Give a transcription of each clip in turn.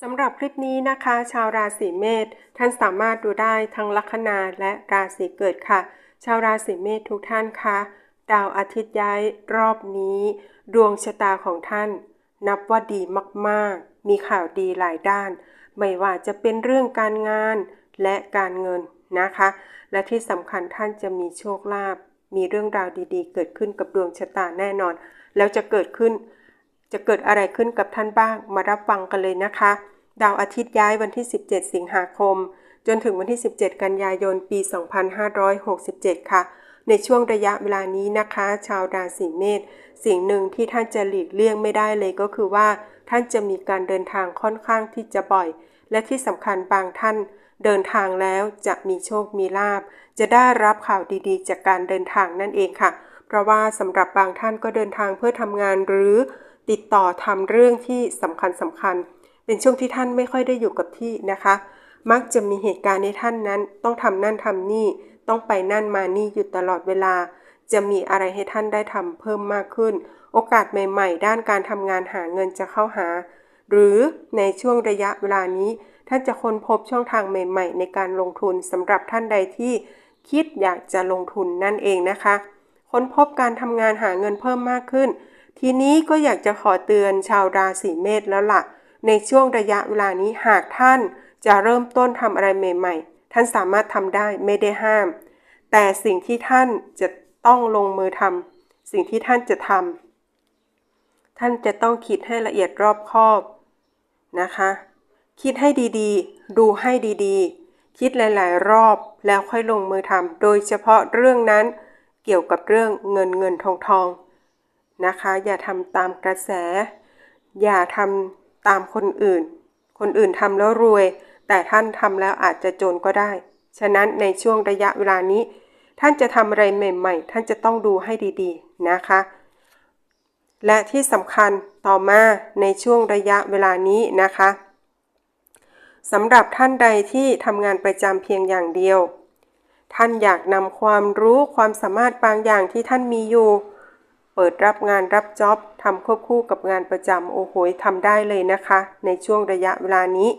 สำหรับคลิปนี้นะคะ ชาวราศีเมษท่านสามารถดูได้ทั้งลัคนาและราศีเกิดค่ะ ชาวราศีเมษทุกท่านคะดาวอาทิตย์ย้ายรอบนี้ ดวงชะตาของท่าน นับว่าดีมากๆ มีข่าวดีหลายด้าน ไม่ว่าจะเป็นเรื่องการงานและการเงินนะคะ และที่สำคัญท่านจะมีโชคลาภมีเรื่องราวดีๆ เกิดขึ้นกับดวงชะตาแน่นอน แล้วจะเกิดขึ้น จะเกิดอะไรขึ้นกับท่านบ้างมารับฟังกันเลยนะคะ ดาวอาทิตย์ย้ายวันที่ 17 สิงหาคม จนถึงวันที่ 17 กันยายน ปี 2567 ค่ะ ในช่วงระยะเวลานี้นะคะ ชาวราศีเมษสิ่งหนึ่งที่ท่านจะหลีกเลี่ยงไม่ได้เลยก็คือว่า ท่านจะมีการเดินทางค่อนข้างที่จะบ่อย และที่สำคัญบางท่าน เดินทางแล้วจะมีโชคมีลาบ จะได้รับข่าวดีๆ จากการเดินทางนั่นเองค่ะ เพราะว่าสำหรับบางท่านก็เดินทางเพื่อทำงานหรือติดต่อทำเรื่องที่สำคัญสำคัญ เป็นช่วงที่ท่านไม่ค่อยได้อยู่กับที่นะคะ มักจะมีเหตุการณ์ในท่านนั้น ต้องทำนั่นทำนี่ ต้องไปนั่นมานี่อยู่ตลอดเวลา จะมีอะไรให้ท่านได้ทำเพิ่มมากขึ้น โอกาสใหม่ ๆ ด้านการทำงานหาเงินจะเข้าหา หรือในช่วงระยะเวลานี้ ท่านจะค้นพบช่องทางใหม่ ๆ ในการลงทุนสำหรับท่านใดที่คิดอยากจะลงทุนนั่นเองนะคะ ค้นพบการทำงานหาเงินเพิ่มมากขึ้น ทีนี้ก็อยากจะขอเตือนชาวราศีเมษแล้วล่ะ ในช่วงระยะเวลานี้หากท่านจะเริ่มต้นทำอะไรใหม่ ๆ ท่านสามารถทำได้ไม่ได้ห้าม แต่สิ่งที่ท่านจะต้องลงมือทำสิ่งที่ท่านจะทำท่านจะต้องคิดให้ละเอียดรอบคอบนะคะ คิดให้ดีๆ ดูให้ดีๆ คิดหลาย ๆ รอบแล้วค่อยลงมือทำโดยเฉพาะเรื่องนั้นเกี่ยวกับเรื่องเงินเงินทองทองนะคะ อย่าทำตามกระแส อย่าทำ ตามคนอื่น คนอื่นทำแล้วรวย แต่ท่านทำแล้วอาจจะจนก็ได้ ฉะนั้นในช่วงระยะเวลานี้ ท่านจะทำอะไรใหม่ ๆ ท่านจะต้องดูให้ดีๆนะคะ และที่สำคัญต่อมาในช่วงระยะเวลานี้นะคะสำหรับท่านใดที่ทำงานประจำเพียงอย่างเดียว ท่านอยากนำความรู้ความสามารถบางอย่างที่ท่านมีอยู่ เปิดรับงานรับจ็อบทำควบคู่กับงานประจำโอ้โหทำได้เลยนะคะ ในช่วงระยะเวลานี้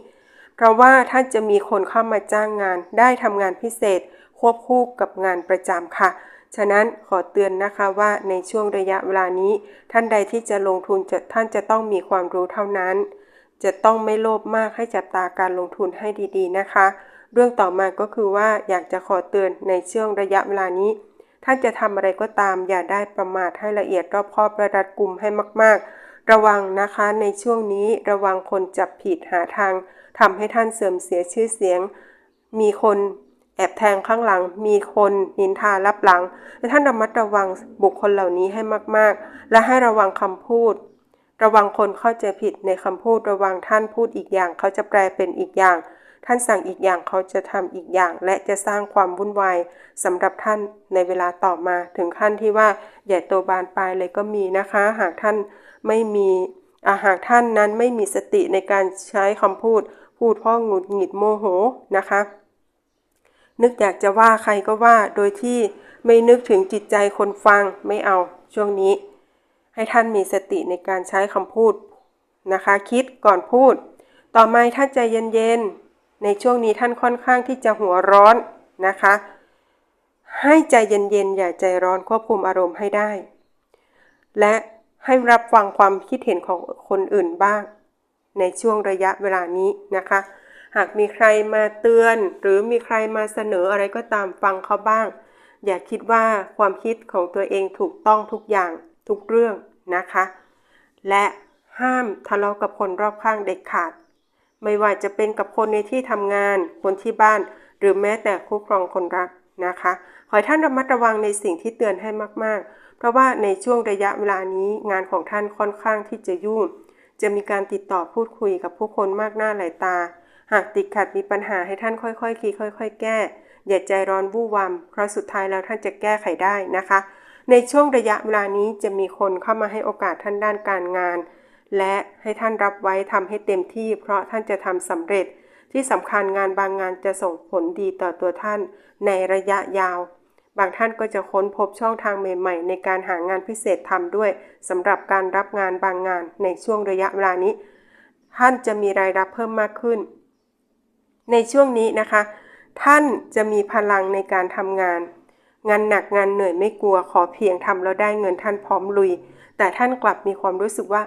เพราะว่าท่านจะมีคนเข้ามาจ้างงาน ได้ทำงานพิเศษ ควบคู่กับงานประจำค่ะ ฉะนั้นขอเตือนนะคะว่าในช่วงระยะเวลานี้ ท่านใดที่จะลงทุนจะท่านจะต้องมีความรู้เท่านั้น จะต้องไม่โลภมากให้จับตาการลงทุนให้ดีๆนะคะ เรื่องต่อมาก็คือว่าอยากจะขอเตือนในช่วงระยะเวลานี้ ท่านจะทำอะไรก็ตาม อย่าได้ประมาทให้ละเอียดรอบคอบระดัดกลุ่มให้มาก ๆ ระวังนะคะในช่วงนี้ระวังคนจับผิดหาทางทำให้ท่านเสื่อมเสียชื่อเสียง มีคนแอบแทงข้างหลัง มีคนนินทารับหลังและท่านระมัดระวังบุคคลเหล่านี้ให้มาก ๆ และให้ระวังคำพูด ระวังคนเข้าใจผิดในคำพูดระวังท่านพูดอีกอย่าง เขาจะแปลเป็นอีกอย่าง ท่านสั่งอีกอย่างเขาจะทำอีกอย่าง และจะสร้างความวุ่นวายสำหรับท่านในเวลาต่อมา ถึงขั้นที่ว่าใหญ่โตบานปลายเลยก็มีนะคะ หากท่านไม่มีอาหากท่านนั้นไม่มีสติในการใช้คำพูด พูดพ่อหงุดหงิดโมโหนะคะ นึกอยากจะว่าใครก็ว่าโดยที่ไม่นึกถึงจิตใจคนฟังไม่เอาช่วงนี้ ให้ท่านมีสติในการใช้คำพูดนะคะ คิดก่อนพูด ต่อมาท่านใจเย็นๆ ในช่วงนี้ท่านค่อนข้างที่จะหัวร้อนนะคะ ให้ใจเย็นๆ อย่าใจร้อนควบคุมอารมณ์ให้ได้ และให้รับฟังความคิดเห็นของคนอื่นบ้าง ในช่วงระยะเวลานี้นะคะ หากมีใครมาเตือน หรือมีใครมาเสนออะไรก็ตามฟังเขาบ้าง อย่าคิดว่าความคิดของตัวเองถูกต้องทุกอย่างทุกเรื่องนะคะ และห้ามทะเลาะกับคนรอบข้างเด็ดขาด ไม่ว่าจะเป็นกับคนในที่ทำงาน คนที่บ้าน หรือแม้แต่คู่ครองคนรักนะคะ ขอให้ท่านระมัดระวังในสิ่งที่เตือนให้มาก ๆ เพราะว่าในช่วงระยะเวลานี้งานของท่านค่อนข้างที่จะยุ่ง จะมีการติดต่อพูดคุยกับผู้คนมากหน้าหลายตา หากติดขัดมีปัญหาให้ท่านค่อยๆคิดค่อย ๆ แก้ อย่าใจร้อนวู่วามเพราะสุดท้ายแล้วท่านจะแก้ไขได้นะคะ ในช่วงระยะเวลานี้จะมีคนเข้ามาให้โอกาสท่านด้านการงาน และให้ท่านรับไว้ทำให้เต็มที่ เพราะท่านจะทำสำเร็จ ที่สำคัญงานบางงานจะส่งผลดีต่อตัวท่าน ในระยะยาว บางท่านก็จะค้นพบช่องทางใหม่ ๆ ในการหางานพิเศษทำด้วยสำหรับการรับงานบางงานในช่วงระยะเวลานี้ ท่านจะมีรายรับเพิ่มมากขึ้น ในช่วงนี้นะคะ ท่านจะมีพลังในการทำงาน งานหนักงานเหนื่อยไม่กลัวขอเพียงทำแล้วได้เงินท่านพร้อมลุย แต่ท่านกลับมีความรู้สึกว่า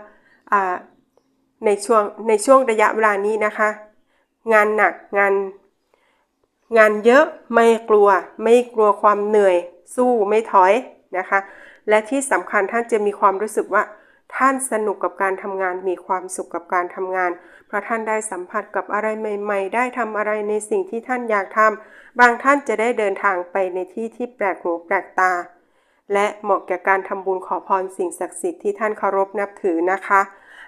ในช่วงในช่วงระยะเวลานี้นะคะ งานหนักงาน งานเยอะไม่กลัว ไม่กลัวความเหนื่อย สู้ไม่ถอยนะคะ และที่สำคัญท่านจะมีความรู้สึกว่าท่านสนุกกับการทำงานมีความสุขกับการทำงาน เพราะท่านได้สัมผัสกับอะไรใหม่ๆ ได้ทำอะไรในสิ่งที่ท่านอยากทำบางท่านจะได้เดินทางไปในที่ที่แปลกหูแปลกตา และเหมาะแก่การทำบุญขอพรสิ่งศักดิ์สิทธิ์ที่ท่านเคารพนับถือนะคะ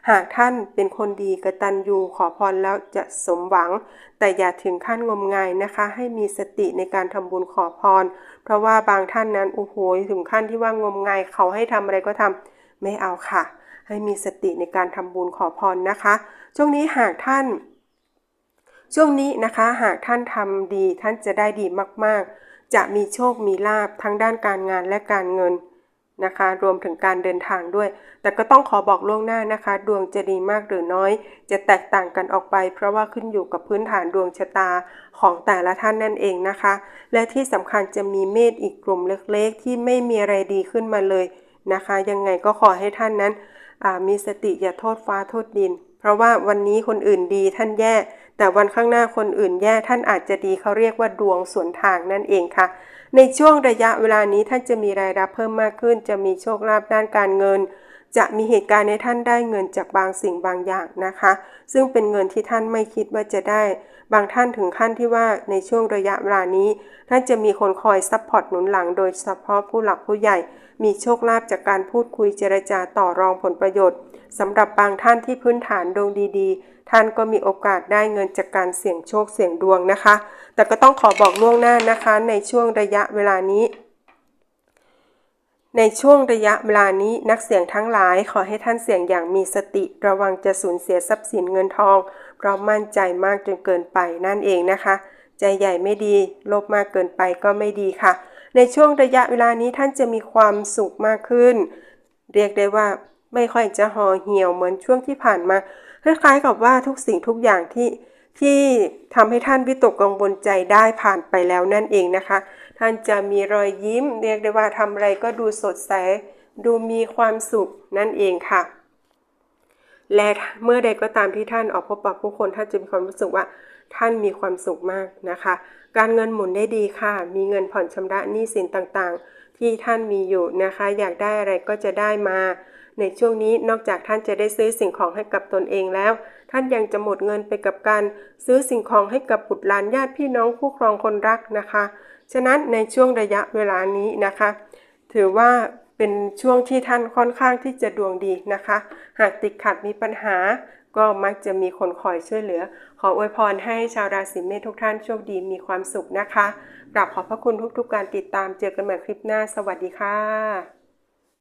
หากท่านเป็นคนดีกระตัญญูขอพรแล้วจะสมหวัง แต่อย่าถึงขั้นงมงายนะคะ ให้มีสติในการทำบุญขอพร เพราะว่าบางท่านนั้นโอ้โหถึงขั้นที่ว่างมงายเขาให้ทำอะไรก็ทำไม่เอาค่ะ ให้มีสติในการทำบุญขอพรนะคะ ช่วงนี้หากท่าน ช่วงนี้นะคะ หากท่านทำดีท่านจะได้ดีมากๆ จะมีโชคมีลาบทั้งด้านการงานและการเงินนะคะ รวมถึงการเดินทางด้วย แต่ก็ต้องขอบอกล่วงหน้านะคะ ดวงจะดีมากหรือน้อย จะแตกต่างกันออกไป เพราะว่าขึ้นอยู่กับพื้นฐานดวงชะตาของแต่ละท่านนั่นเองนะคะ และที่สำคัญจะมีเมฆอีกกลุ่มเล็กๆ ที่ไม่มีอะไรดีขึ้นมาเลยนะคะ ยังไงก็ขอให้ท่านนั้นมีสติอย่าโทษฟ้าโทษดิน เพราะว่าวันนี้คนอื่นดีท่านแย่ แต่วันข้างหน้าคนอื่นแย่ท่านอาจจะดีเขาเรียกว่าดวงสวนทางนั่นเองค่ะ ในช่วงระยะเวลานี้ท่านจะมีรายรับเพิ่มมากขึ้น จะมีโชคลาภด้านการเงิน จะมีเหตุการณ์ในท่านได้เงินจากบางสิ่งบางอย่างนะคะ ซึ่งเป็นเงินที่ท่านไม่คิดว่าจะได้ บางท่านถึงขั้นที่ว่าในช่วงระยะเวลานี้ ท่านจะมีคนคอยซัพพอร์ตหนุนหลัง โดยเฉพาะผู้หลักผู้ใหญ่ มีโชคลาภจากการพูดคุยเจรจาต่อรองผลประโยชน์สำหรับบางท่านที่พื้นฐานดวงดีๆ ท่านก็มีโอกาสได้เงินจากการเสี่ยงโชคเสี่ยงดวงนะคะ แต่ก็ต้องขอบอกล่วงหน้านะคะ ในช่วงระยะเวลานี้ ในช่วงระยะเวลานี้นักเสี่ยงทั้งหลาย ขอให้ท่านเสี่ยงอย่างมีสติระวังจะสูญเสียทรัพย์สินเงินทอง เพราะมั่นใจมากจนเกินไปนั่นเองนะคะ ใจใหญ่ไม่ดี โลภมากเกินไปก็ไม่ดีค่ะ ในช่วงระยะเวลานี้ท่านจะมีความสุขมากขึ้น เรียกได้ว่าไม่ค่อยจะห่อเหี่ยวเหมือนช่วงที่ผ่านมา คล้ายๆกับว่าทุกสิ่งทุกอย่างที่ที่ทำให้ท่านวิตกกังวลใจได้ผ่านไปแล้วนั่นเองนะคะ ท่านจะมีรอยยิ้ม เรียกได้ว่าทำอะไรก็ดูสดใส ดูมีความสุขนั่นเองค่ะ และเมื่อใดก็ตามที่ท่านออกพบปะผู้คนท่านจะมีความรู้สึกว่าท่านมีความสุขมากนะคะ การเงินหมุนได้ดีค่ะ มีเงินผ่อนชำระหนี้สินต่างๆ ที่ท่านมีอยู่นะคะ อยากได้อะไรก็จะได้มา ในช่วงนี้นอกจากท่านจะได้ซื้อสิ่งของให้กับตนเองแล้ว ท่านยังจะหมดเงินไปกับการซื้อสิ่งของให้กับบุตรหลานญาติพี่น้องคู่ครองคนรักนะคะ ฉะนั้นในช่วงระยะเวลานี้นะคะ ถือว่าเป็นช่วงที่ท่านค่อนข้างที่จะดวงดีนะคะ หากติดขัดมีปัญหา ก็มักจะมีคนคอยช่วยเหลือ ขออวยพรให้ชาวราศีเมษทุกท่านโชคดีมีความสุขนะคะกราบขอบพระคุณทุกๆการติดตามเจอกันใหม่คลิปหน้า สวัสดีค่ะ